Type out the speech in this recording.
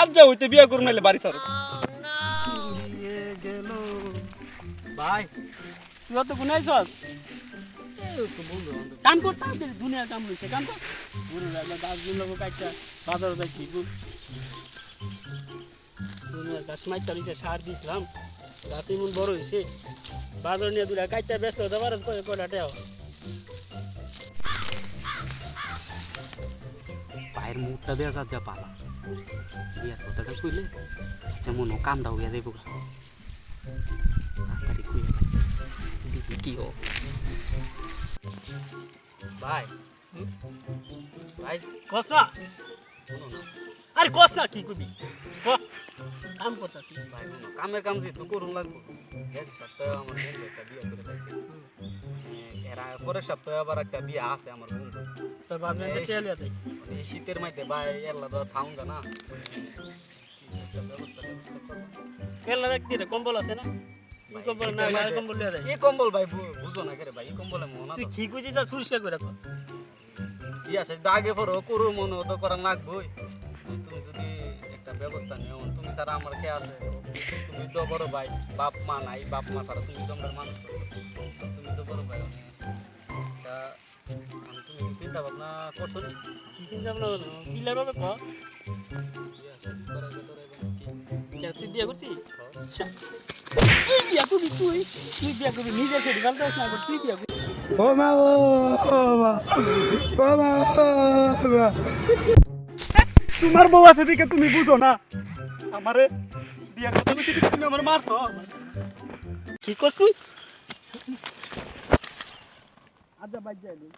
আর যা হইতে বিয়া করুন নাইলে বাড়ি সারো গেল ভাই তুই অত কোন আইছস? কাম কর তাড়াতাড়ি দুনিয়া কাম হইছে কাম কর। বুড়ো রাজা গাছ দিন লোক কাটটা বাজারে যাচ্ছি গুড দুনিয়া গাছ মাইটা রইছে সার দিছিলাম। গাছ এমন বড় হয়েছে বাজার নিয়ে দুটা কাটটা ব্যস্ত হতে পারে কয় কয়টা পায়ের মুখটা দেওয়া যা পালা। বিয়ার কথাটা কইলে যেমন ও কামটা হইয়া দেব তাড়াতাড়ি কইয়া দিদি কি ও ভাই ভাই কস না আরে কস না কি কবি কাম করতাছি ভাই কামের কাম যেহেতু করুন লাগবো এক সপ্তাহে আমার বন্ধু একটা বিয়ে করে পাইছে এরা পরের সপ্তাহে আবার একটা বিয়ে আছে আমার বন্ধু তোর বাপ মেয়ে মানে এই শীতের মধ্যে ভাই এল্লা তো থাউন না। ব্যবস্থা করব। রে কম্বল আছে না? কম্বল না আর কম্বল লিয়ে এই কম্বল ভাই বুঝো না করে ভাই এই কম্বলে মনে তুই কি কইছিস যা সুরসা করে। কর বিয়া সাথে দাগে পড়ো করু মনে তো করা লাগবই। তুমি যদি একটা ব্যবস্থা নিও তুমি ছাড়া আমার কে আছে? তুমি তো বড় ভাই বাপ মা নাই বাপ মা ছাড়া তুমি তো আমার মানুষ। তুমি তো বড় ভাই তা কি চিন্তা ভাবনা করছ নি? কি চিন্তা ভাবনা হলো কিলার ভাবে ক বিয়া শাদী করা। গেলে তোর এখন কি কে তুই বিয়া করতি আচ্ছা তুই বিয়া করবি তুই? তুই বিয়া করবি নিজে সেটি গাল না তুই বিয়া করবি। তোমার বউ আছে দিকে তুমি বুঝো না। আমারে বলছি তুমি আমার মারছো। কি কর তুই আদা বাজ যাইলি